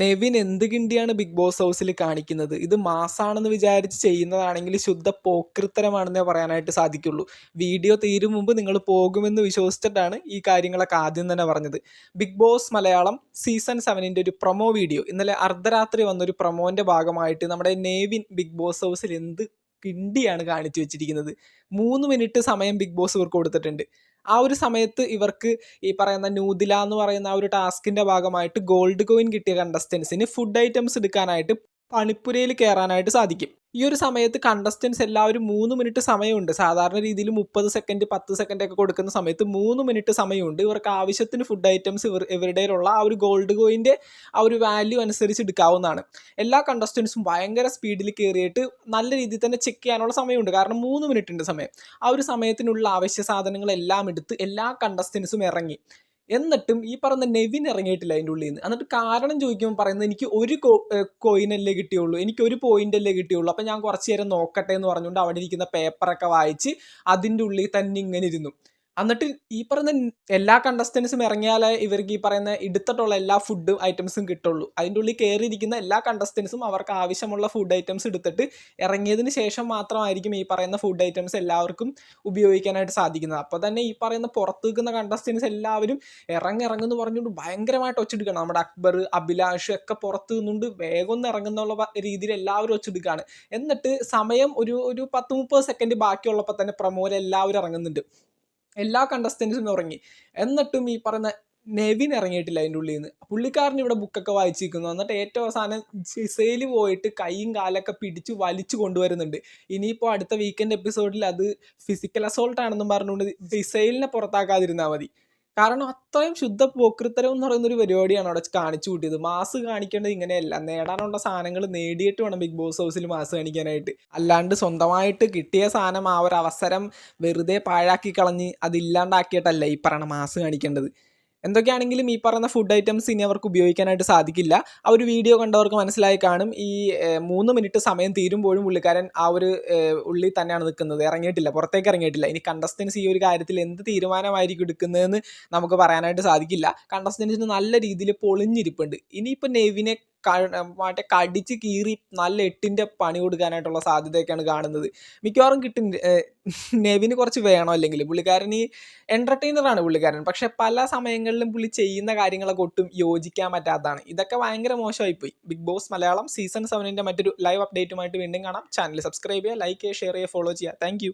നെവിൻ എന്ത് കിണ്ടിയാണ് big boss ഹൗസിൽ കാണിക്കുന്നത്? ഇത് മാസാണെന്ന് വിചാരിച്ച് ചെയ്യുന്നതാണെങ്കിൽ ശുദ്ധ പോക്കൃത്തരമാണെന്നേ പറയാനായിട്ട് സാധിക്കുള്ളൂ. വീഡിയോ തീരും മുമ്പ് നിങ്ങൾ പോകുമെന്ന് വിശ്വസിച്ചിട്ടാണ് ഈ കാര്യങ്ങളൊക്കെ ആദ്യം തന്നെ പറഞ്ഞത്. ബിഗ് ബോസ് മലയാളം സീസൺ സെവനിന്റെ ഒരു പ്രൊമോ വീഡിയോ. ഇന്നലെ അർദ്ധരാത്രി വന്നൊരു പ്രൊമോന്റെ ഭാഗമായിട്ട് നമ്മുടെ നെവിൻ ബിഗ് ബോസ് ഹൗസിൽ എന്ത് കിണ്ടിയാണ് കാണിച്ചു വെച്ചിരിക്കുന്നത്? മൂന്ന് മിനിറ്റ് സമയം ബിഗ് ബോസ് ഇവർക്ക് കൊടുത്തിട്ടുണ്ട്. ആ ഒരു സമയത്ത് ഇവർക്ക് ഈ പറയുന്ന ന്യൂദില എന്ന് പറയുന്ന ആ ഒരു ടാസ്കിന്റെ ഭാഗമായിട്ട് ഗോൾഡ് കോയിൻ കിട്ടിയ കണ്ടസ്റ്റൻസിന് ഫുഡ് ഐറ്റംസ് എടുക്കാനായിട്ട് പണിപ്പുരയിൽ കയറാനായിട്ട് സാധിക്കും. ഈ ഒരു സമയത്ത് കണ്ടസ്റ്റൻസ് എല്ലാവരും മൂന്ന് മിനിറ്റ് സമയമുണ്ട്. സാധാരണ രീതിയിൽ മുപ്പത് സെക്കൻഡ് പത്ത് സെക്കൻഡ് ഒക്കെ കൊടുക്കുന്ന സമയത്ത് മൂന്ന് മിനിറ്റ് സമയമുണ്ട്. ഇവർക്ക് ആവശ്യത്തിന് ഫുഡ് ഐറ്റംസ് ഇവർ ഇവരുടെയിലുള്ള ആ ഒരു ഗോൾഡ് കോയിന്റെ ആ ഒരു വാല്യൂ അനുസരിച്ച് എടുക്കാവുന്നതാണ്. എല്ലാ കണ്ടസ്റ്റൻസും ഭയങ്കര സ്പീഡിൽ കയറിയിട്ട് നല്ല രീതിയിൽ തന്നെ ചെക്ക് ചെയ്യാനുള്ള സമയമുണ്ട്. കാരണം മൂന്ന് മിനിറ്റ് ഉണ്ട് സമയം. ആ ഒരു സമയത്തിനുള്ള ആവശ്യ സാധനങ്ങളെല്ലാം എടുത്ത് എല്ലാ കണ്ടസ്റ്റൻസും ഇറങ്ങി. എന്നിട്ടും ഈ പറഞ്ഞ നെവിൻ ഇറങ്ങിയിട്ടില്ല അതിന്റെ ഉള്ളിൽ നിന്ന് എന്നിട്ട് കാരണം ചോദിക്കുമ്പോൾ പറയുന്നത് എനിക്ക് ഒരു കോയിനല്ലേ കിട്ടിയുള്ളൂ. എനിക്ക് ഒരു പോയിന്റ് അല്ലേ കിട്ടിയുള്ളൂ. അപ്പം ഞാൻ കുറച്ച് നേരം നോക്കട്ടെ എന്ന് പറഞ്ഞുകൊണ്ട് അവിടെ ഇരിക്കുന്ന പേപ്പറൊക്കെ വായിച്ച് അതിന്റെ ഉള്ളിൽ തന്നെ ഇങ്ങനെ ഇരുന്നു. എന്നിട്ട് ഈ പറയുന്ന എല്ലാ കണ്ടസ്റ്റൻസും ഇറങ്ങിയാലേ ഇവർക്ക് ഈ പറയുന്ന എടുത്തിട്ടുള്ള എല്ലാ ഫുഡ് ഐറ്റംസും കിട്ടുള്ളൂ. അതിന്റെ ഉള്ളിൽ കയറിയിരിക്കുന്ന എല്ലാ കണ്ടസ്റ്റൻസും അവർക്ക് ആവശ്യമുള്ള ഫുഡ് ഐറ്റംസ് എടുത്തിട്ട് ഇറങ്ങിയതിന് ശേഷം മാത്രമായിരിക്കും ഈ പറയുന്ന ഫുഡ് ഐറ്റംസ് എല്ലാവർക്കും ഉപയോഗിക്കാനായിട്ട് സാധിക്കുന്നത്. അപ്പോൾ തന്നെ ഈ പറയുന്ന പുറത്ത് നിൽക്കുന്ന കണ്ടസ്റ്റൻസ് എല്ലാവരും ഇറങ്ങി ഇറങ്ങുന്നു പറഞ്ഞുകൊണ്ട് ഭയങ്കരമായിട്ട് ഒച്ചെടുക്കണം നമ്മുടെ അക്ബർ അഭിലാഷ് ഒക്കെ പുറത്ത് നിന്നുകൊണ്ട് വേഗം ഒന്ന് ഇറങ്ങുന്നുള്ള രീതിയിൽ എല്ലാവരും ഒച്ചെടുക്കുകയാണ്. എന്നിട്ട് സമയം ഒരു ഒരു പത്ത് മുപ്പത് സെക്കൻഡ് ബാക്കിയുള്ളപ്പോൾ തന്നെ പ്രമോൽ എല്ലാവരും ഇറങ്ങുന്നുണ്ട്. എല്ലാ കണ്ടസ്റ്റൻസും ഇറങ്ങി എന്നിട്ടും ഈ പറയുന്ന നെവിൻ ഇറങ്ങിയിട്ടില്ല അതിന്റെ ഉള്ളിൽ നിന്ന് പുള്ളിക്കാരൻ ഇവിടെ ബുക്കൊക്കെ വായിച്ചിരിക്കുന്നു. എന്നിട്ട് ഏറ്റവും അവസാനം ജിസയിൽ പോയിട്ട് കൈയും കാലൊക്കെ പിടിച്ച് വലിച്ചു കൊണ്ടുവരുന്നുണ്ട്. ഇനിയിപ്പോൾ അടുത്ത വീക്കെൻഡ് എപ്പിസോഡിൽ അത് ഫിസിക്കൽ അസോൾട്ട് ആണെന്നും പറഞ്ഞുകൊണ്ട് ജിസൈലിനെ പുറത്താക്കാതിരുന്നാൽ മതി. കാരണം അത്രയും ശുദ്ധ പോക്രിത്തരം എന്ന് പറയുന്ന ഒരു പരിപാടിയാണ് അവിടെ കാണിച്ചു കൂട്ടിയത്. മാസ് കാണിക്കേണ്ടത് ഇങ്ങനെയല്ല. നേടാനുള്ള സാധനങ്ങൾ നേടിയിട്ട് വേണം ബിഗ് ബോസ് ഹൗസിൽ മാസ് കാണിക്കാനായിട്ട്. അല്ലാണ്ട് സ്വന്തമായിട്ട് കിട്ടിയ സാധനം ആ ഒരു അവസരം വെറുതെ പാഴാക്കി കളഞ്ഞ് അതില്ലാണ്ടാക്കിയിട്ടല്ല ഈ പറയണ മാസ് കാണിക്കേണ്ടത്. എന്തൊക്കെയാണെങ്കിലും ഈ പറയുന്ന ഫുഡ് ഐറ്റംസ് ഇനി അവർക്ക് ഉപയോഗിക്കാനായിട്ട് സാധിക്കില്ല. ആ ഒരു വീഡിയോ കണ്ടവർക്ക് മനസ്സിലായി കാണും. ഈ മൂന്ന് മിനിറ്റ് സമയം തീരുമ്പോഴും പുള്ളിക്കാരൻ ആ ഒരു ഉള്ളിൽ തന്നെയാണ് നിൽക്കുന്നത്. ഇറങ്ങിയിട്ടില്ല പുറത്തേക്ക് ഇറങ്ങിയിട്ടില്ല. ഇനി കണ്ടസ്റ്റൻസ് ഈ ഒരു കാര്യത്തിൽ എന്ത് തീരുമാനമായിരിക്കും എടുക്കുന്നതെന്ന് നമുക്ക് പറയാനായിട്ട് സാധിക്കില്ല. കണ്ടസ്റ്റൻസിന് നല്ല രീതിയിൽ പൊളിഞ്ഞിരിപ്പുണ്ട്. ഇനിയിപ്പോൾ നെവിനെ മറ്റേ കടിച്ച് കീറി നല്ല എട്ടിന്റെ പണി കൊടുക്കാനായിട്ടുള്ള സാധ്യതയൊക്കെയാണ് കാണുന്നത്. മിക്കവാറും കിട്ടും. നെവിന് കുറച്ച് വേണം അല്ലെങ്കിൽ? പുള്ളിക്കാരൻ ഈ എന്റർടൈനറാണ് പുള്ളിക്കാരൻ. പക്ഷേ പല സമയങ്ങളിലും പുള്ളി ചെയ്യുന്ന കാര്യങ്ങളൊക്കെ ഒട്ടും യോജിക്കാൻ പറ്റാത്തതാണ്. ഇതൊക്കെ ഭയങ്കര മോശമായിപ്പോയി. ബിഗ് ബോസ് മലയാളം സീസൺ സെവനിന്റെ മറ്റൊരു ലൈവ് അപ്ഡേറ്റുമായിട്ട് വീണ്ടും കാണാം. ചാനൽ സബ്സ്ക്രൈബ് ചെയ്യുക ലൈക്ക് ചെയ്യുക ഷെയർ ചെയ്യുക ഫോളോ ചെയ്യുക. താങ്ക്